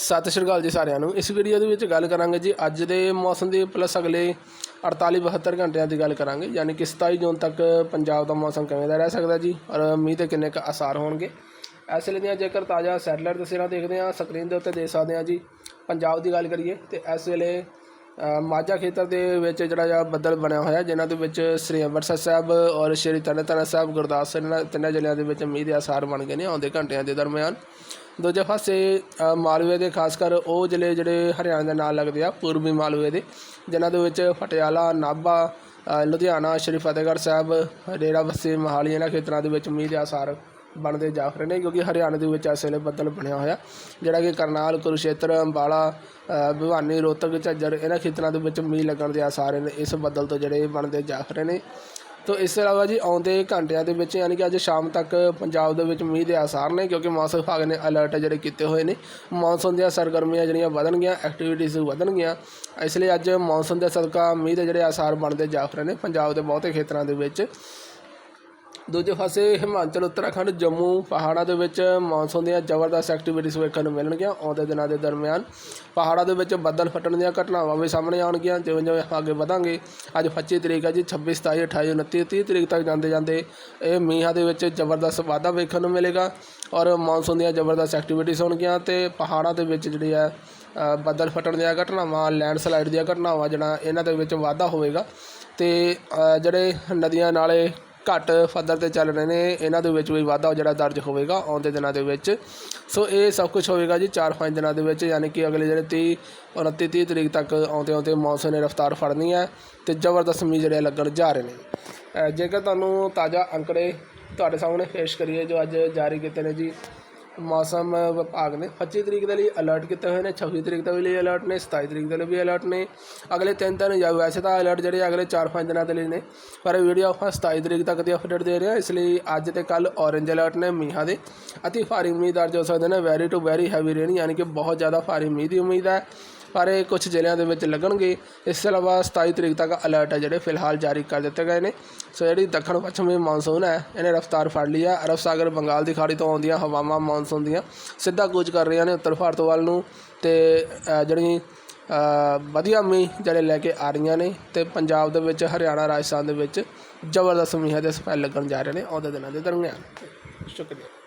ਸਤਿ ਸ਼੍ਰੀ ਅਕਾਲ ਜੀ ਸਾਰਿਆਂ ਨੂੰ। ਇਸ ਵੀਡੀਓ ਦੇ ਵਿੱਚ ਗੱਲ ਕਰਾਂਗੇ ਜੀ, ਅੱਜ ਦੇ ਮੌਸਮ ਦੀ ਪਲੱਸ ਅਗਲੇ 48 72 ਘੰਟਿਆਂ ਦੀ ਗੱਲ ਕਰਾਂਗੇ, ਯਾਨੀ ਕਿ 27 ਜੂਨ ਤੱਕ ਪੰਜਾਬ ਦਾ ਮੌਸਮ ਕਿਵੇਂ ਦਾ ਰਹਿ ਸਕਦਾ ਜੀ ਔਰ ਮੀਂਹ ਦੇ ਕਿੰਨੇ ਕੁ ਅਸਰ ਹੋਣਗੇ। ਇਸ ਲਈ ਦੀਆਂ ਜੇਕਰ ਤਾਜ਼ਾ ਸੈਟਲਾਈਟ ਤਸਵੀਰਾਂ ਦੇਖਦੇ ਹਾਂ ਸਕਰੀਨ ਦੇ ਉੱਤੇ ਦੇਖ ਸਕਦੇ ਹਾਂ ਜੀ, ਪੰਜਾਬ ਦੀ ਗੱਲ ਕਰੀਏ ਤੇ ਇਸ ਵੇਲੇ ਮਾਝਾ ਖੇਤਰ ਦੇ ਵਿੱਚ ਜਿਹੜਾ ਜਿਹਾ ਬੱਦਲ ਬਣਿਆ ਹੋਇਆ, ਜਿਨ੍ਹਾਂ ਦੇ ਵਿੱਚ ਸ੍ਰੀ ਅੰਮ੍ਰਿਤਸਰ ਸਾਹਿਬ ਔਰ ਸ੍ਰੀ ਤਰਨਤਾਰਨ ਸਾਹਿਬ ਗੁਰਦਾਸਪੁਰ ਤਿੰਨਾਂ ਜ਼ਿਲ੍ਹਿਆਂ ਦੇ ਵਿੱਚ ਮੀਂਹ ਦੇ ਅਸਾਰ ਬਣ ਗਏ ਨੇ ਆਉਂਦੇ ਘੰਟਿਆਂ ਦੇ ਦਰਮਿਆਨ। ਦੂਜੇ ਪਾਸੇ ਮਾਲਵੇ ਦੇ ਖਾਸ ਕਰ ਉਹ ਜ਼ਿਲ੍ਹੇ ਜਿਹੜੇ ਹਰਿਆਣਾ ਦੇ ਨਾਲ ਲੱਗਦੇ ਆ ਪੂਰਬੀ ਮਾਲਵੇ ਦੇ ਜਿਨ੍ਹਾਂ ਦੇ ਵਿੱਚ ਪਟਿਆਲਾ ਨਾਭਾ ਲੁਧਿਆਣਾ ਸ਼੍ਰੀ ਫਤਿਹਗੜ੍ਹ ਸਾਹਿਬ ਡੇਰਾ ਬੱਸੀ ਮੋਹਾਲੀ ਇਹਨਾਂ ਖੇਤਰਾਂ ਦੇ ਵਿੱਚ ਮੀਂਹ ਦੇ ਆਸਾਰ ਬਣਦੇ ਜਾ ਰਹੇ ਨੇ ਕਿਉਂਕਿ ਹਰਿਆਣਾ ਦੇ ਵਿੱਚ ਇਸ ਵੇਲੇ ਬੱਦਲ ਬਣਿਆ ਹੋਇਆ ਜਿਹੜਾ ਕਿ ਕਰਨਾਲ ਕੁਰੂਸ਼ੇਤਰ ਅੰਬਾਲਾ ਅ, ਭਿਵਾਨੀ ਰੋਹਤਕ ਝੱਜਰ ਇਹਨਾਂ ਖੇਤਰਾਂ ਦੇ ਵਿੱਚ ਮੀਂਹ ਲੱਗਣ ਦੇ ਆਸਾਰ ਨੇ ਇਸ ਬੱਦਲ ਤੋਂ ਜਿਹੜੇ ਬਣਦੇ ਜਾ ਰਹੇ ਨੇ। ਤੋ ਇਸ ਤੋਂ ਇਲਾਵਾ ਜੀ ਆਉਂਦੇ ਘੰਟਿਆਂ ਦੇ ਵਿੱਚ ਯਾਨੀ ਕਿ ਅੱਜ ਸ਼ਾਮ ਤੱਕ ਪੰਜਾਬ ਦੇ ਵਿੱਚ ਮੀਂਹ ਦੇ ਆਸਾਰ ਨੇ ਕਿਉਂਕਿ ਮੌਸਮ ਵਿਭਾਗ ਨੇ ਅਲਰਟ ਜਿਹੜੇ ਕੀਤੇ ਹੋਏ ਨੇ। ਮੌਨਸੂਨ ਦੀਆਂ ਸਰਗਰਮੀਆਂ ਜਿਹੜੀਆਂ ਵਧਣਗੀਆਂ ਐਕਟੀਵਿਟੀਜ਼ ਵਧਣਗੀਆਂ ਇਸ ਲਈ ਅੱਜ ਮੌਨਸੂਨ ਦੇ ਸਦਕਾ ਮੀਂਹ ਦੇ ਜਿਹੜੇ ਆਸਾਰ ਬਣਦੇ ਜਾ ਰਹੇ ਨੇ ਪੰਜਾਬ ਦੇ ਬਹੁਤੇ ਖੇਤਰਾਂ ਦੇ ਵਿੱਚ। ਦੂਜੇ ਪਾਸੇ ਹਿਮਾਚਲ, ਉੱਤਰਾਖੰਡ, ਜੰਮੂ ਪਹਾੜਾਂ ਦੇ ਵਿੱਚ ਮੌਨਸੂਨ ਦੀਆਂ ਜ਼ਬਰਦਸਤ ਐਕਟੀਵਿਟੀਜ਼ ਵੇਖਣ ਨੂੰ ਮਿਲਣਗੀਆਂ। ਆਉਂਦੇ ਦਿਨਾਂ ਦੇ ਦਰਮਿਆਨ ਪਹਾੜਾਂ ਦੇ ਵਿੱਚ ਬੱਦਲ ਫਟਣ ਦੀਆਂ ਘਟਨਾਵਾਂ ਵੀ ਸਾਹਮਣੇ ਆਉਣਗੀਆਂ। ਜਿਵੇਂ ਜਿਵੇਂ ਅੱਗੇ ਵਧਾਂਗੇ, ਅੱਜ 25 ਤਰੀਕ ਹੈ ਜੀ 26 27 28 29 30 ਤਰੀਕ ਤੱਕ ਜਾਂਦੇ ਜਾਂਦੇ ਇਹ ਮੀਂਹਾਂ ਦੇ ਵਿੱਚ ਜ਼ਬਰਦਸਤ ਵਾਧਾ ਵੇਖਣ ਨੂੰ ਮਿਲੇਗਾ ਔਰ ਮੌਨਸੂਨ ਦੀਆਂ ਜ਼ਬਰਦਸਤ ਐਕਟੀਵਿਟੀਜ਼ ਹੋਣਗੀਆਂ ਤੇ ਪਹਾੜਾਂ ਦੇ ਵਿੱਚ ਜਿਹੜੀ ਹੈ ਬੱਦਲ ਫਟਣ ਦੀਆਂ ਘਟਨਾਵਾਂ ਲੈਂਡਸਲਾਈਡ ਦੀਆਂ ਘਟਨਾਵਾਂ, ਜਿਹੜਾ ਇਹਨਾਂ ਦੇ ਵਿੱਚ ਵਾਧਾ ਹੋਵੇਗਾ ਤੇ ਜਿਹੜੇ ਨਦੀਆਂ ਨਾਲੇ ਘੱਟ ਪੱਧਰ ਤੇ ਚੱਲ ਰਹੇ ਨੇ, ਇਹਨਾਂ ਦੇ ਵਿੱਚ ਵੀ ਵਾਧਾ ਜਿਹੜਾ ਦਰਜ ਹੋਵੇਗਾ ਆਉਂਦੇ ਦਿਨਾਂ ਦੇ ਵਿੱਚ। ਸੋ ਇਹ ਸਭ ਕੁਝ ਹੋਵੇਗਾ ਜੀ 4-5 ਦਿਨਾਂ ਦੇ ਵਿੱਚ, ਯਾਨੀ ਕਿ ਅਗਲੇ ਜਿਹੜੇ 30 29 30 ਤਰੀਕ ਤੱਕ ਆਉਂਦੇ ਆਉਂਦੇ ਮੌਨਸੂਨ ਨੇ ਰਫ਼ਤਾਰ ਫੜਨੀ ਹੈ ਤੇ ਜ਼ਬਰਦਸਤ ਮੀਂਹ ਜਿਹੜੇ ਲੱਗਣ ਜਾ ਰਹੇ ਨੇ। ਜੇਕਰ ਤੁਹਾਨੂੰ ਤਾਜ਼ਾ ਅੰਕੜੇ ਤੁਹਾਡੇ ਸਾਹਮਣੇ ਪੇਸ਼ ਕਰੀਏ ਜੋ ਅੱਜ ਜਾਰੀ ਕੀਤੇ ਨੇ ਜੀ ਮੌਸਮ, ਵਿਭਾਗ ਨੇ 25 ਤਰੀਕ ਦੇ ਲਈ ਅਲਰਟ ਕੀਤੇ ਹੋਏ ਨੇ 26 ਤਰੀਕ ਦੇ ਲਈ ਅਲਰਟ ਨੇ 27 ਤਰੀਕ ਦੇ ਲਈ ਵੀ ਅਲਰਟ ਨੇ। ਅਗਲੇ ਤਿੰਨ ਦਿਨ ਜਾਂ ਵੈਸੇ ਤਾਂ ਅਲਰਟ ਜਿਹੜੇ ਅਗਲੇ 4-5 ਦਿਨਾਂ ਦੇ ਲਈ ਨੇ, ਪਰ ਇਹ ਵੀਡੀਓ ਆਪਾਂ 27 ਤਰੀਕ ਤੱਕ ਦੀ ਅਪਡੇਟ ਦੇ ਰਹੇ ਹਾਂ, ਇਸ ਲਈ ਅੱਜ ਤੇ ਕੱਲ ਔਰੇਂਜ ਅਲਰਟ ਨੇ ਮੀਂਹਾਂ ਦੇ। ਅਤੀ ਭਾਰੀ ਮੀਂਹ ਦਰਜ ਹੋ ਸਕਦੇ ਨੇ very to very heavy rain ਯਾਨੀ ਕਿ ਬਹੁਤ ਜ਼ਿਆਦਾ ਭਾਰੀ ਮੀਂਹ ਦੀ ਉਮੀਦ ਹੈ। ਪਰ ਇਹ ਕੁਝ ਜ਼ਿਲ੍ਹਿਆਂ ਦੇ ਵਿੱਚ ਲੱਗਣਗੇ। ਇਸ ਤੋਂ ਇਲਾਵਾ 27 ਤਰੀਕ ਤੱਕ ਅਲਰਟ ਹੈ ਜਿਹੜੇ ਫਿਲਹਾਲ ਜਾਰੀ ਕਰ ਦਿੱਤੇ ਗਏ ਨੇ। ਸੋ ਜਿਹੜੀ ਦੱਖਣ ਪੱਛਮੀ ਮੌਨਸੂਨ ਹੈ, ਇਹਨੇ ਰਫ਼ਤਾਰ ਫੜ ਲਈ ਹੈ। ਅਰਬ ਸਾਗਰ, ਬੰਗਾਲ ਦੀ ਖਾੜੀ ਤੋਂ ਆਉਂਦੀਆਂ ਹਵਾਵਾਂ ਮੌਨਸੂਨ ਦੀਆਂ ਸਿੱਧਾ ਕੂਚ ਕਰ ਰਹੀਆਂ ਨੇ ਉੱਤਰ ਭਾਰਤ ਵੱਲ ਨੂੰ ਤੇ ਜਿਹੜੀ ਵਧੀਆ ਮੀਂਹ ਜਿਹੜੇ ਲੈ ਕੇ ਆ ਰਹੀਆਂ ਨੇ ਤੇ ਪੰਜਾਬ ਦੇ ਵਿੱਚ, ਹਰਿਆਣਾ, ਰਾਜਸਥਾਨ ਦੇ ਵਿੱਚ ਜ਼ਬਰਦਸਤ ਮੀਂਹਾਂ ਦੇ ਸਪੈਲ ਲੱਗਣ ਜਾ ਰਹੇ ਨੇ ਆਉਂਦੇ ਦਿਨਾਂ ਦੇ ਦਰਮਿਆਨ। ਸ਼ੁਕਰੀਆ।